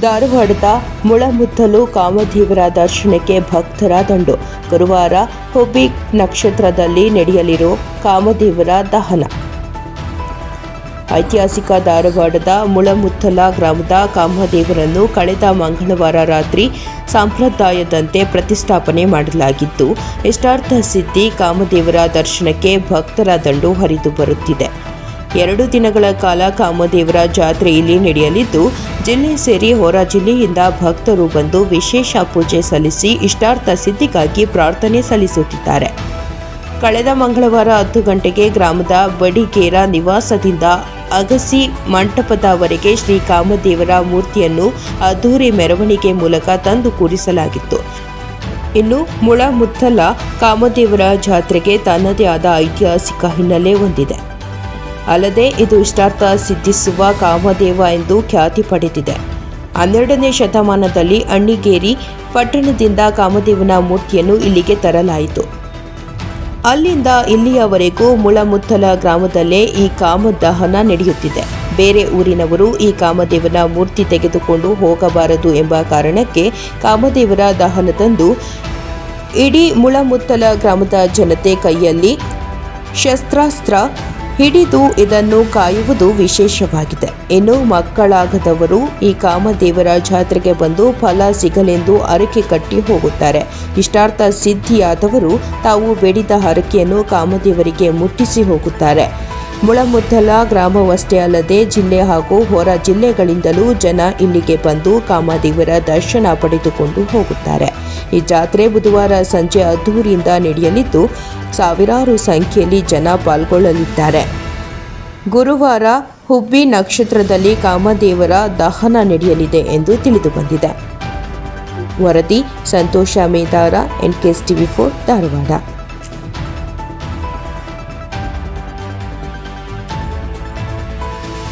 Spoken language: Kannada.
ಧಾರವಾಡದ ಮುಳಮುತ್ತಲು ಕಾಮದೇವರ ದರ್ಶನಕ್ಕೆ ಭಕ್ತರ ದಂಡು. ಗುರುವಾರ ಹುಬ್ಬಿ ನಕ್ಷತ್ರದಲ್ಲಿ ನಡೆಯಲಿರೋ ಕಾಮದೇವರ ದಹನ. ಐತಿಹಾಸಿಕ ಧಾರವಾಡದ ಮುಳಮುತ್ತಲ ಗ್ರಾಮದ ಕಾಮದೇವರನ್ನು ಕಳೆದ ಮಂಗಳವಾರ ರಾತ್ರಿ ಸಂಪ್ರದಾಯದಂತೆ ಪ್ರತಿಷ್ಠಾಪನೆ ಮಾಡಲಾಗಿದ್ದು ಇಷ್ಟಾರ್ಥ ಸಿದ್ಧಿ ಕಾಮದೇವರ ದರ್ಶನಕ್ಕೆ ಭಕ್ತರ ದಂಡು ಹರಿದು ಬರುತ್ತಿದೆ. ಎರಡು ದಿನಗಳ ಕಾಲ ಕಾಮದೇವರ ಜಾತ್ರೆ ಇಲ್ಲಿ ನಡೆಯಲಿದ್ದು, ಜಿಲ್ಲೆ ಸೇರಿ ಹೊರ ಜಿಲ್ಲೆಯಿಂದ ಭಕ್ತರು ಬಂದು ವಿಶೇಷ ಪೂಜೆ ಸಲ್ಲಿಸಿ ಇಷ್ಟಾರ್ಥ ಸಿದ್ಧಿಗಾಗಿ ಪ್ರಾರ್ಥನೆ ಸಲ್ಲಿಸುತ್ತಿದ್ದಾರೆ. ಕಳೆದ ಮಂಗಳವಾರ ಹತ್ತು ಗಂಟೆಗೆ ಗ್ರಾಮದ ಬಡಿಗೇರ ನಿವಾಸದಿಂದ ಅಗಸಿ ಮಂಟಪದವರೆಗೆ ಶ್ರೀ ಕಾಮದೇವರ ಮೂರ್ತಿಯನ್ನು ಅದ್ಧೂರಿ ಮೆರವಣಿಗೆ ಮೂಲಕ ತಂದು ಕೂರಿಸಲಾಗಿತ್ತು. ಇನ್ನು ಮುಳಮುತ್ತಲ ಕಾಮದೇವರ ಜಾತ್ರೆಗೆ ತನ್ನದೇ ಆದ ಐತಿಹಾಸಿಕ ಹಿನ್ನೆಲೆ ಹೊಂದಿದೆ. ಅಲ್ಲದೆ ಇದು ಇಷ್ಟಾರ್ಥ ಸಿದ್ಧಿಸುವ ಕಾಮದೇವ ಎಂದು ಖ್ಯಾತಿ ಪಡೆದಿದೆ. ಹನ್ನೆರಡನೇ ಶತಮಾನದಲ್ಲಿ ಅಣ್ಣಿಗೇರಿ ಪಟ್ಟಣದಿಂದ ಕಾಮದೇವನ ಮೂರ್ತಿಯನ್ನು ಇಲ್ಲಿಗೆ ತರಲಾಯಿತು. ಅಲ್ಲಿಂದ ಇಲ್ಲಿಯವರೆಗೂ ಮುಳಮುತ್ತಲ ಗ್ರಾಮದಲ್ಲೇ ಈ ಕಾಮದಹನ ನಡೆಯುತ್ತಿದೆ. ಬೇರೆ ಊರಿನವರು ಈ ಕಾಮದೇವನ ಮೂರ್ತಿ ತೆಗೆದುಕೊಂಡು ಹೋಗಬಾರದು ಎಂಬ ಕಾರಣಕ್ಕೆ ಕಾಮದೇವರ ದಹನದಂದು ಇಡೀ ಮುಳಮುತ್ತಲ ಗ್ರಾಮದ ಜನತೆ ಕೈಯಲ್ಲಿ ಶಸ್ತ್ರಾಸ್ತ್ರ ಹಿಡಿದು ಇದನ್ನು ಕಾಯುವುದು ವಿಶೇಷವಾಗಿದೆ. ಇನ್ನು ಮಕ್ಕಳಾಗದವರು ಈ ಕಾಮದೇವರ ಜಾತ್ರೆಗೆ ಬಂದು ಫಲ ಸಿಗಲೆಂದು ಹರಕೆ ಕಟ್ಟಿ ಹೋಗುತ್ತಾರೆ. ಇಷ್ಟಾರ್ಥ ಸಿದ್ಧಿಯಾದವರು ತಾವು ಬೇಡಿದ ಹರಕೆಯನ್ನು ಕಾಮದೇವರಿಗೆ ಮುಟ್ಟಿಸಿ ಹೋಗುತ್ತಾರೆ. ಮುಳಮುದ್ದಲ ಗ್ರಾಮವಷ್ಟೇ ಅಲ್ಲದೆ ಜಿಲ್ಲೆ ಹಾಗೂ ಹೊರ ಜಿಲ್ಲೆಗಳಿಂದಲೂ ಜನ ಇಲ್ಲಿಗೆ ಬಂದು ಕಾಮದೇವರ ದರ್ಶನ ಪಡೆದುಕೊಂಡು ಹೋಗುತ್ತಾರೆ. ಈ ಜಾತ್ರೆ ಬುಧವಾರ ಸಂಜೆ ಅದ್ದೂರಿಯಿಂದ ನಡೆಯಲಿದ್ದು, ಸಾವಿರಾರು ಸಂಖ್ಯೆಯಲ್ಲಿ ಜನ ಪಾಲ್ಗೊಳ್ಳಲಿದ್ದಾರೆ. ಗುರುವಾರ ಹುಬ್ಬಿ ನಕ್ಷತ್ರದಲ್ಲಿ ಕಾಮದೇವರ ದಹನ ನಡೆಯಲಿದೆ ಎಂದು ತಿಳಿದುಬಂದಿದೆ. ವರದಿ, Santosh Medar N K TV four Dharwad.